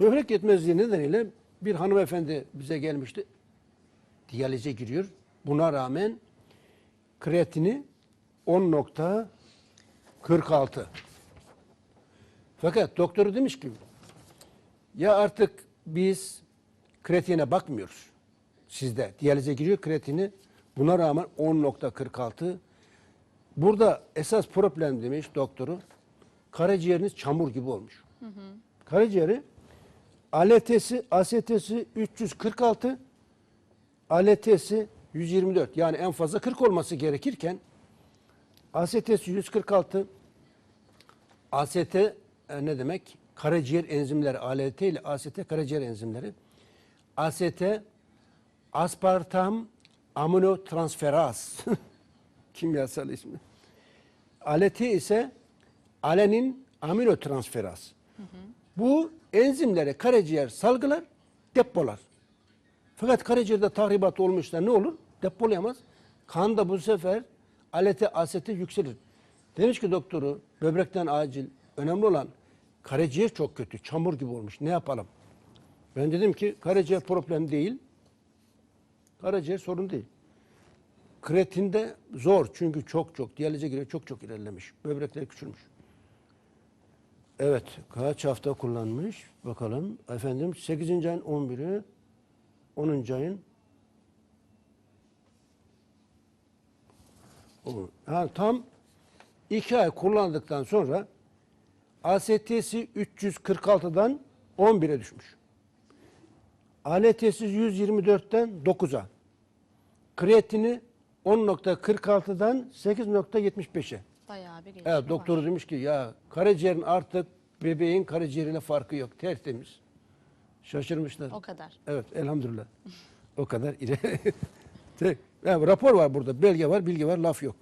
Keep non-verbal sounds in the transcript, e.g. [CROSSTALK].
Böbrek yetmezliği nedeniyle bir hanımefendi bize gelmişti. Diyalize giriyor. Buna rağmen kreatini 10.46. Fakat doktoru demiş ki ya artık biz kreatine bakmıyoruz. Sizde diyalize giriyor kreatini buna rağmen 10.46. Burada esas problem demiş doktoru karaciğeriniz çamur gibi olmuş. Karaciğeri ALT'si, AST'si 346, ALT'si 124. Yani en fazla 40 olması gerekirken AST'si 146, AST e, ne demek? Karaciğer enzimleri, ALT ile AST karaciğer enzimleri. AST aspartam aminotransferaz [LAUGHS] kimyasal ismi. ALT ise alenin aminotransferaz. Bu enzimleri karaciğer salgılar, depolar. Fakat karaciğerde tahribat olmuşsa ne olur? Depolayamaz. Kanda bu sefer ALT, AST yükselir. Demiş ki doktoru böbrekten acil önemli olan karaciğer çok kötü. Çamur gibi olmuş. Ne yapalım? Ben dedim ki karaciğer problem değil. Karaciğer sorun değil. Kreatinde zor çünkü çok çok diyalize giriyor çok çok ilerlemiş. Böbrekler küçülmüş. Evet kaç hafta kullanmış bakalım. Efendim 8. ayın 11'i 10. ayın ha, tam 2 ay kullandıktan sonra AST'si 346'dan 11'e düşmüş. ALT'si 124'ten 9'a. Kreatini 10.46'dan 8.75'e. Bayağı bir gelişme Evet, doktoru var. demiş ki ya karaciğerin artık bebeğin karaciğeriyle farkı yok. Tertemiz. Şaşırmışlar. O kadar. Evet elhamdülillah. o kadar ileri. [LAUGHS] Tek- yani rapor var burada. Belge var, bilgi var, laf yok.